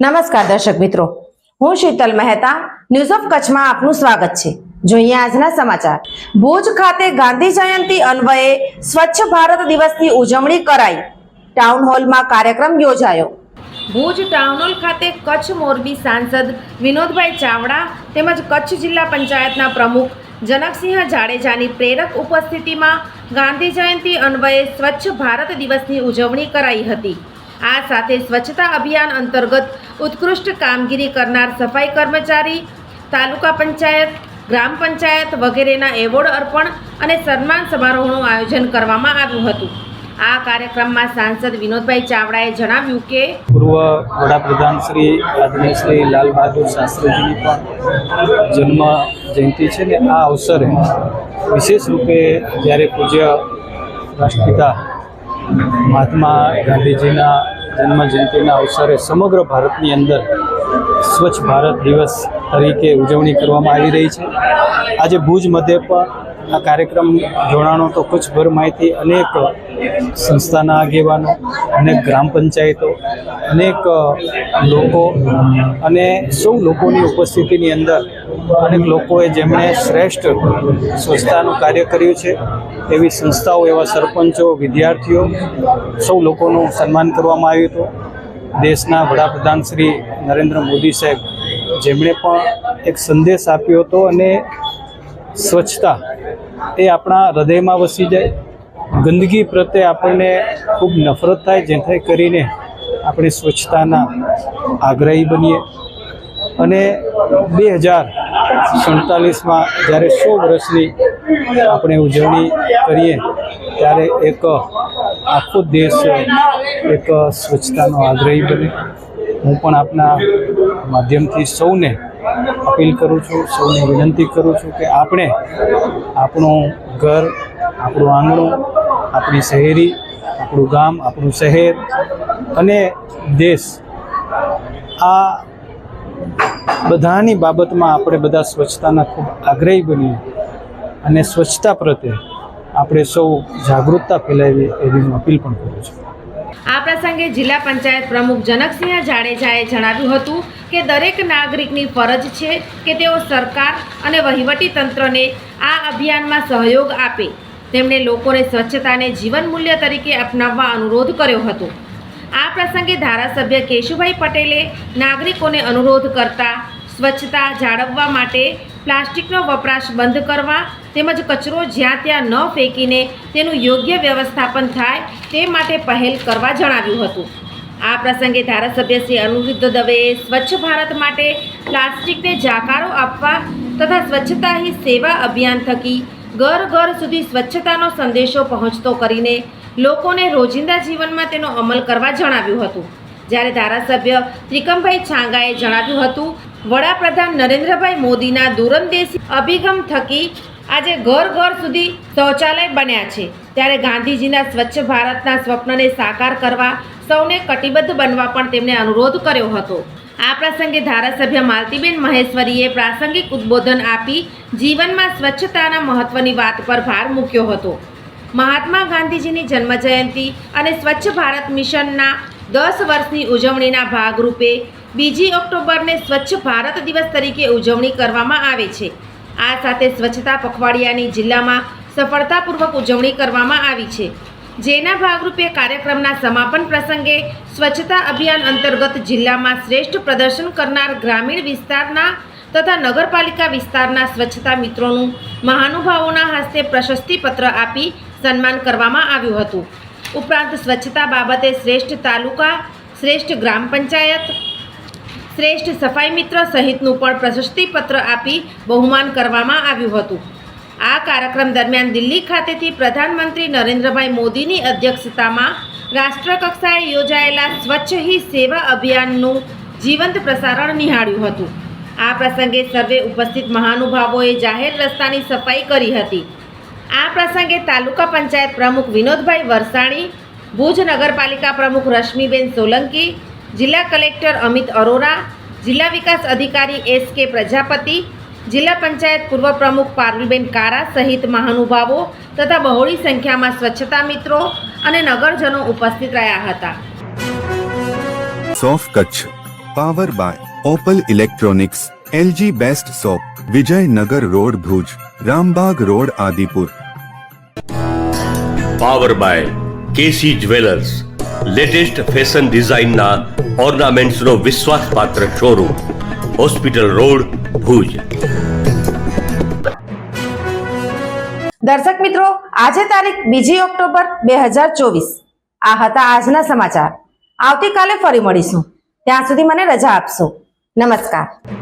નમસ્કાર દર્શક મિત્રો. હું શીતલ મહેતા ન્યૂઝ ઓફ કચ્છમાં આપનું સ્વાગત છે. જોઈએ આજના સમાચાર. ભુજ ખાતે ગાંધી જયંતિ અન્વયે સ્વચ્છ ભારત દિવસની ઉજવણી કરાઈ. ટાઉન હોલમાં કાર્યક્રમ યોજાયો. ભુજ ટાઉન હોલ ખાતે કચ્છ મોરબી સાંસદ વિનોદભાઈ ચાવડા તેમજ કચ્છ જિલ્લા પંચાયતના પ્રમુખ જનકસિંહ જાડેજાની પ્રેરક ઉપસ્થિતિમાં ગાંધી જયંતિ અન્વયે સ્વચ્છ ભારત દિવસની ઉજવણી કરાઈ હતી. આ સાથે સ્વચ્છતા અભિયાન અંતર્ગત ઉત્કૃષ્ટ કામગીરી કરનાર સફાઈ કર્મચારી, તાલુકા પંચાયત, ગ્રામ પંચાયત વગેરેના એવોર્ડ અર્પણ અને સન્માન સમારોહનું આયોજન કરવામાં આવ્યું હતું. આ કાર્યક્રમમાં સાંસદ વિનોદભાઈ ચાવડાએ જણાવ્યું કે પૂર્વ વડાપ્રધાન શ્રી આદરણીય શ્રી લાલ બહાદુર શાસ્ત્રીજીની પણ જન્મ જયંતિ છે ને આ અવસરે વિશેષ રૂપે જ્યારે પૂજ્ય રાષ્ટ્રપિતા મહાત્મા ગાંધીજીના જન્મ જયંતિના અવસરે સમગ્ર ભારતની અંદર સ્વચ્છ ભારત દિવસ તરીકે ઉજવણી કરવામાં આવી રહી છે. આજે ભુજ મધ્ય પણ આ કાર્યક્રમ જોડાણો તો કચ્છભરમાંથી અનેક સંસ્થાના આગેવાનો, અનેક ગ્રામ પંચાયતો, અનેક લોકો અને સૌ લોકોની ઉપસ્થિતિની અંદર અનેક લોકોએ જેમણે શ્રેષ્ઠ સ્વચ્છતાનું કાર્ય કર્યું છે, એવી સંસ્થાઓ, એવા સરપંચો, વિદ્યાર્થીઓ સૌ લોકોનું સન્માન કરવામાં આવ્યું હતું. દેશના વડાપ્રધાન શ્રી નરેન્દ્ર મોદી સાહેબ, જેમણે પણ એક સંદેશ આપ્યો હતો અને સ્વચ્છતા એ આપણા હૃદયમાં વસી જાય. ગંદકી પ્રત્યે આપણને ખૂબ નફરત થાય, જેથી કરીને આપણે સ્વચ્છતાના આગ્રહી બનીએ. અને બે હજાર સુડતાલીસમાં જ્યારે સો વર્ષની આપણે ઉજવણી કરીએ, ત્યારે એક આખો દેશ એક સ્વચ્છતાનો આગ્રહી બને. હું પણ આપના માધ્યમથી સૌને અપીલ કરું છું, સૌને વિનંતી કરું છું કે આપણે આપણું ઘર, આપણું આંગણું, આપણી શહેરી, આપણું ગામ, આપણું શહેર અને દેશ આ બધાની બાબતમાં આપણે બધા સ્વચ્છતાના ખૂબ આગ્રહી બનીએ અને સ્વચ્છતા પ્રત્યે આપણે સૌ જાગૃતતા ફેલાવી એવી હું અપીલ પણ કરું છું. આ પ્રસંગે જિલ્લા પંચાયત પ્રમુખ જનકસિંહ જાડેજાએ જણાવ્યું હતું કે દરેક નાગરિકની ફરજ છે કે તેઓ સરકાર અને વહીવટી તંત્રને આ અભિયાનમાં સહયોગ આપે. તેમણે લોકોને સ્વચ્છતાને જીવન મૂલ્ય તરીકે અપનાવવા અનુરોધ કર્યો હતો. આ પ્રસંગે ધારાસભ્ય કેશુભાઈ પટેલે નાગરિકોને અનુરોધ કરતા સ્વચ્છતા જાળવવા માટે પ્લાસ્ટિકનો વપરાશ બંધ કરવા તેમજ કચરો જ્યાં ત્યાં ન ફેંકીને તેનું યોગ્ય વ્યવસ્થાપન થાય તે માટે પહેલ કરવા જણાવ્યું હતું. આ પ્રસંગે ધારાસભ્ય શ્રી અનિરુદ્ધ દવેએ સ્વચ્છ ભારત માટે પ્લાસ્ટિકને જાકારો આપવા તથા સ્વચ્છતા હી સેવા અભિયાન થકી ઘર ઘર સુધી સ્વચ્છતાનો સંદેશો પહોંચતો કરીને લોકોને રોજિંદા જીવનમાં તેનો અમલ કરવા જણાવ્યું હતું. જ્યારે ધારાસભ્ય ત્રિકમભાઈ છાંગાએ જણાવ્યું હતું, વડાપ્રધાન નરેન્દ્રભાઈ મોદીના દૂરંદેશી અભિગમ થકી આજે ઘર ઘર સુધી શૌચાલય બન્યા છે. ત્યારે ગાંધીજીના સ્વચ્છ ભારતના સ્વપ્નને સાકાર કરવા સૌને કટિબદ્ધ બનવા પણ તેમણે અનુરોધ કર્યો હતો. આ પ્રસંગે ધારાસભ્ય માલતીબેન મહેશ્વરીએ પ્રાસંગિક ઉદ્બોધન આપી જીવનમાં સ્વચ્છતાના મહત્વની વાત પર ભાર મૂક્યો હતો. મહાત્મા ગાંધીજીની જન્મજયંતિ અને સ્વચ્છ ભારત મિશનના દસ વર્ષની ઉજવણીના ભાગરૂપે બીજી ઓક્ટોબરને સ્વચ્છ ભારત દિવસ તરીકે ઉજવણી કરવામાં આવે છે. આ સાથે સ્વચ્છતા પખવાડિયાની જિલ્લામાં સફળતાપૂર્વક ઉજવણી કરવામાં આવી છે. જેના ભાગરૂપે કાર્યક્રમના સમાપન પ્રસંગે સ્વચ્છતા અભિયાન અંતર્ગત જિલ્લામાં શ્રેષ્ઠ પ્રદર્શન કરનાર ગ્રામીણ વિસ્તારના તથા નગરપાલિકા વિસ્તારના સ્વચ્છતા મિત્રોનું મહાનુભાવોના હસ્તે પ્રશસ્તિપત્ર આપી સન્માન કરવામાં આવ્યું હતું. ઉપરાંત સ્વચ્છતા બાબતે શ્રેષ્ઠ તાલુકા, શ્રેષ્ઠ ગ્રામ પંચાયત, શ્રેષ્ઠ સફાઈ મિત્ર સહિતનું પણ પ્રશસ્તિપત્ર આપી બહુમાન કરવામાં આવ્યું હતું. આ કાર્યક્રમ દરમિયાન દિલ્હી ખાતેથી પ્રધાનમંત્રી નરેન્દ્રભાઈ મોદીની અધ્યક્ષતામાં રાષ્ટ્રકક્ષાએ યોજાયેલા સ્વચ્છ હી સેવા અભિયાનનું જીવંત પ્રસારણ નિહાળ્યું હતું. આ પ્રસંગે સર્વે ઉપસ્થિત મહાનુભાવોએ જાહેર રસ્તાની સફાઈ કરી હતી. આ પ્રસંગે તાલુકા પંચાયત પ્રમુખ વિનોદભાઈ વરસાણી, ભુજ નગરપાલિકા પ્રમુખ રશ્મિબેન સોલંકી, જિલ્લા કલેક્ટર અમિત અરોરા, જિલ્લા વિકાસ અધિકારી એસ કે પ્રજાપતિ, જિલ્લા પંચાયત પૂર્વ પ્રમુખ પારુલબેન કારા સહિત મહાનુભાવો તથા બહોળી સંખ્યામાં સ્વચ્છતા મિત્રો અને નગરજનો ઉપસ્થિત રહ્યા હતા. સોફ Kutch, power by Opal electronics, LG best shop Vijaynagar road Bhuj Rambag road Adipur. Power by KC jewellers latest fashion ડિઝાઇનના ઓર્નામેન્ટ્સનો વિશ્વાસપાત્ર શોરૂમ હોસ્પિટલ રોડ ભુજ. દર્શક મિત્રો આજે તારીખ બીજી ઓક્ટોબર બે હજાર ચોવીસ. આ હતા આજના સમાચાર. આવતીકાલે ફરી મળીશું. ત્યાં સુધી મને રજા આપશો. નમસ્કાર.